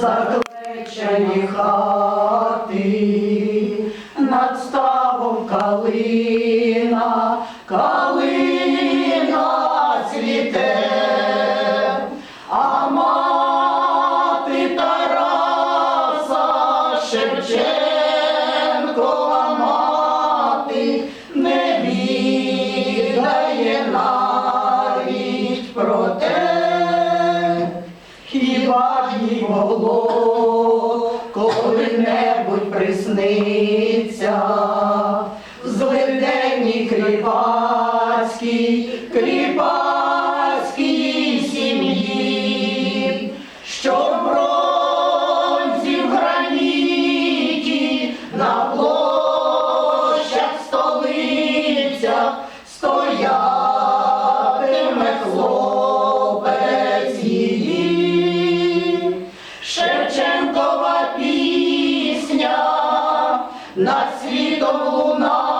заклечені хати, над ставом калина, калина цвіте, а мати Тараса Шевченкова мати не відає про те, могло коли-небудь присниться. Злиденній кріпацькій, кріпацькій сім'ї, що в бронзі в граніті на площах столицях стоятиме над світом лунає,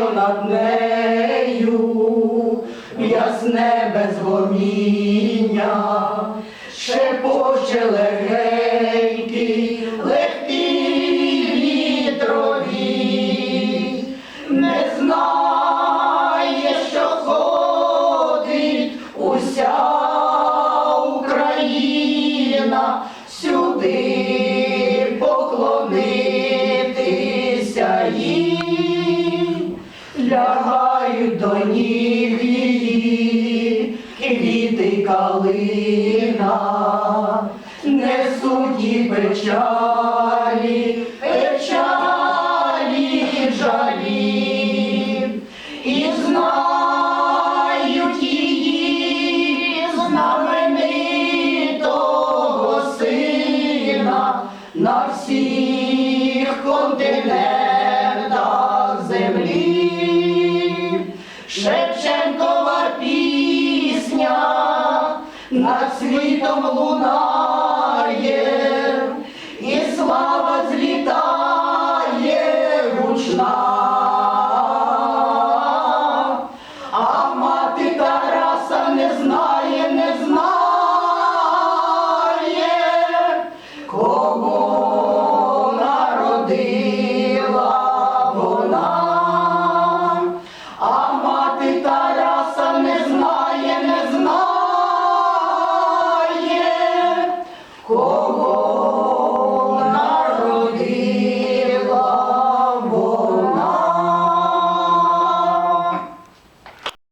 що над нею ясне безгоміння, шепоче легенький, легкий вітрові, не знає, що ходить уся Україна сюди поклонитися їй, до ніг її, квіти калина, несуть їй печалі, печалі жалі, і знають її знаменитого сина на всіх континентах Шевченкова пісня над світом луна.